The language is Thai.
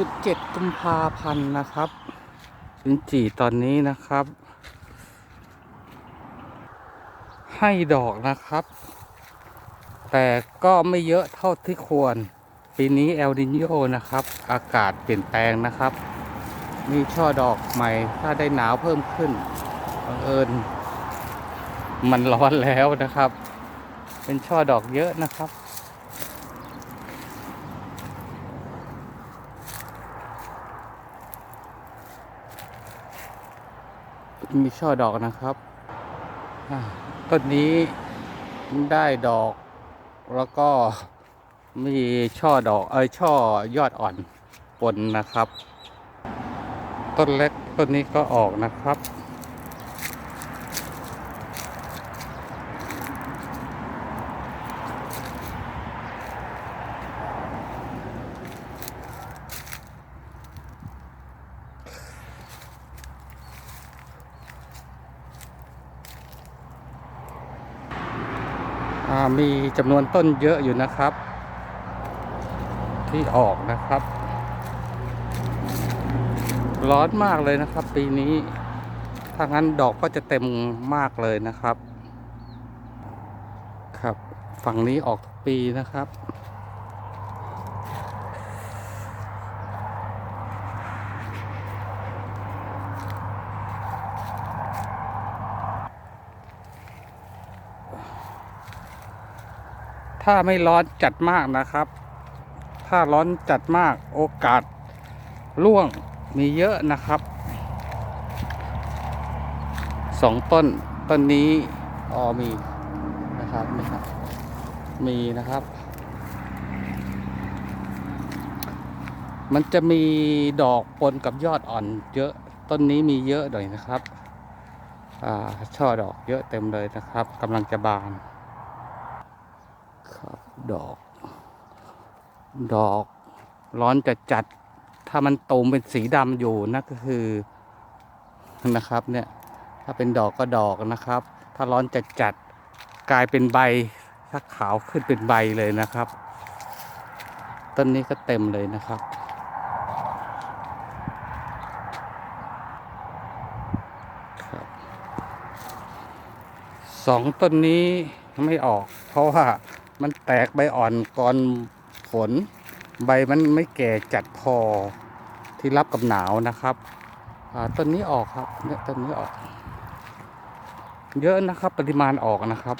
17 กุมภาพันธ์นะครับลินจีตอนนี้นะครับ ให้ดอกนะครับ แต่ก็ไม่เยอะเท่าที่ควร ปีนี้เอลดินโยนะครับ อากาศเปลี่ยนแปลงนะครับ มีช่อดอกใหม่ ถ้าได้หนาวเพิ่มขึ้นบังเอิญมันร้อนแล้วนะครับ เป็นช่อดอกเยอะนะครับ มีช่อดอกนะครับต้นนี้ได้ดอกแล้วก็มีช่อดอกเออช่อยอดอ่อนปนนะครับ ต้นเล็กต้นนี้ก็ออกนะครับ มีจำนวนต้นเยอะอยู่นะครับ ที่ออกนะครับ ร้อนมากเลยนะครับ ปีนี้ ถ้างั้นดอกก็จะเต็มมากเลยนะครับ ครับ ฝั่งนี้ออกทุกปีนะครับ ถ้าไม่ร้อนจัดมากนะครับ ถ้าร้อนจัดมากโอกาสร่วงมีเยอะนะครับสองต้นต้นนี้ออมีนะครับนี่ครับ มีนะครับ มันจะมีดอกปนกับยอดอ่อนเยอะต้นนี้มีเยอะหน่อยนะครับ อ่าช่อดอกเยอะเต็มเลยนะครับกำลังจะบาน ครับดอก ดอกร้อนจัดจัด ถ้ามันตูมเป็นสีดำอยู่นั่นก็คือนะครับเนี่ย ถ้าเป็นดอกก็ดอกนะครับ ถ้าร้อนจัดจัดกลายเป็นใบถ้าขาวขึ้นเป็นใบเลยนะครับ ต้นนี้ก็เต็มเลยนะครับครับสองต้นนี้ไม่ออก เพราะว่า มันแตกใบอ่อนก่อนผล ใบมันไม่แก่จัดพอที่รับกับหนาวนะครับต้นนี้ออกครับเนี่ยต้นนี้ออก เยอะนะครับปริมาณออกนะครับ